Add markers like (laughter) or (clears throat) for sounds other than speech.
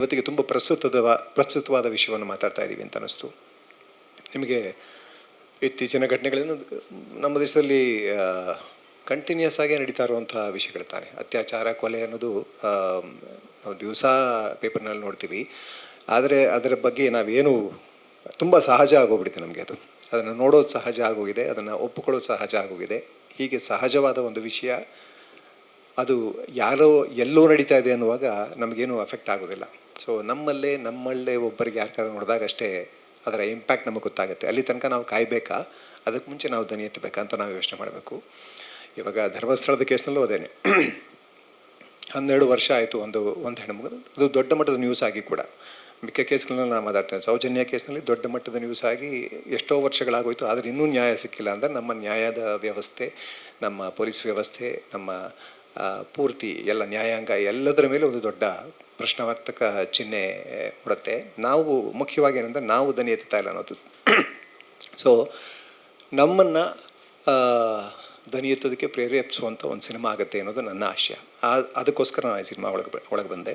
ಇವತ್ತಿಗೆ ತುಂಬ ಪ್ರಸ್ತುತದ ಪ್ರಸ್ತುತವಾದ ವಿಷಯವನ್ನು ಮಾತಾಡ್ತಾ ಇದ್ದೀವಿ ಅಂತ ಅನ್ನಿಸ್ತು. ನಿಮಗೆ ಇತ್ತೀಚಿನ ಘಟನೆಗಳನ್ನು ನಮ್ಮ ದೇಶದಲ್ಲಿ ಕಂಟಿನ್ಯೂಸ್ ಆಗಿ ನಡೀತಾ ಇರುವಂಥ ತಾನೆ ಅತ್ಯಾಚಾರ, ಕೊಲೆ ಅನ್ನೋದು ನಾವು ದಿವಸ ಪೇಪರ್ನಲ್ಲಿ ನೋಡ್ತೀವಿ. ಆದರೆ ಅದರ ಬಗ್ಗೆ ನಾವೇನು ತುಂಬ ಸಹಜ ಆಗೋಗ್ಬಿಡುತ್ತೆ ನಮಗೆ ಅದು. ಅದನ್ನು ನೋಡೋದು ಸಹಜ ಆಗೋಗಿದೆ, ಅದನ್ನು ಒಪ್ಪಿಕೊಳ್ಳೋದು ಸಹಜ ಆಗೋಗಿದೆ. ಹೀಗೆ ಸಹಜವಾದ ಒಂದು ವಿಷಯ, ಅದು ಯಾರೋ ಎಲ್ಲೋ ನಡೀತಾ ಇದೆ ಅನ್ನುವಾಗ ನಮಗೇನು ಅಫೆಕ್ಟ್ ಆಗೋದಿಲ್ಲ. ಸೊ ನಮ್ಮಲ್ಲೇ ನಮ್ಮಲ್ಲೇ ಒಬ್ಬರಿಗೆ ಯಾರ್ಯಾರು ನೋಡಿದಾಗ ಅಷ್ಟೇ ಅದರ ಇಂಪ್ಯಾಕ್ಟ್ ನಮಗೆ ಗೊತ್ತಾಗುತ್ತೆ. ಅಲ್ಲಿ ತನಕ ನಾವು ಕಾಯಬೇಕಾ? ಅದಕ್ಕೆ ಮುಂಚೆ ನಾವು ದನಿ ಎತ್ತಬೇಕಾ ಅಂತ ನಾವು ಯೋಚನೆ ಮಾಡಬೇಕು. ಇವಾಗ ಧರ್ಮಸ್ಥಳದ ಕೇಸ್ನಲ್ಲೂ ಅದೇನೆ. (clears throat) ಹನ್ನೆರಡು ವರ್ಷ ಆಯಿತು ಒಂದು ಒಂದು ಹೆಣ್ಮಗು ಅದು ದೊಡ್ಡ ಮಟ್ಟದ ನ್ಯೂಸ್ ಆಗಿ ಕೂಡ. ಮಿಕ್ಕ ಕೇಸ್ಗಳನ್ನ ನಾನು ಮಾತಾಡ್ತೇನೆ ಸೌಜನ್ಯ ಕೇಸ್ನಲ್ಲಿ ದೊಡ್ಡ ಮಟ್ಟದ ನ್ಯೂಸ್ ಆಗಿ ಎಷ್ಟೋ ವರ್ಷಗಳಾಗೋಯ್ತು, ಆದರೆ ಇನ್ನೂ ನ್ಯಾಯ ಸಿಕ್ಕಿಲ್ಲ ಅಂದರೆ ನಮ್ಮ ನ್ಯಾಯದ ವ್ಯವಸ್ಥೆ, ನಮ್ಮ ಪೊಲೀಸ್ ವ್ಯವಸ್ಥೆ, ನಮ್ಮ ಪೂರ್ತಿ ಎಲ್ಲ ನ್ಯಾಯಾಂಗ ಎಲ್ಲದರ ಮೇಲೆ ಒಂದು ದೊಡ್ಡ ಪ್ರಶ್ನಾವರ್ತಕ ಚಿಹ್ನೆ ಕೊಡುತ್ತೆ. ನಾವು ಮುಖ್ಯವಾಗಿ ಏನಂದರೆ ನಾವು ದನಿ ಎತ್ತುತ್ತಾ ಇಲ್ಲ ಅನ್ನೋದು. ಸೊ ನಮ್ಮನ್ನು ದನಿ ಎತ್ತೋದಕ್ಕೆ ಪ್ರೇರೇಪಿಸುವಂಥ ಒಂದು ಸಿನಿಮಾ ಆಗುತ್ತೆ ಅನ್ನೋದು ನನ್ನ ಆಶಯ. ಅದಕ್ಕೋಸ್ಕರ ನಾನು ಈ ಸಿನಿಮಾ ಒಳಗೆ ಒಳಗೆ ಬಂದೆ.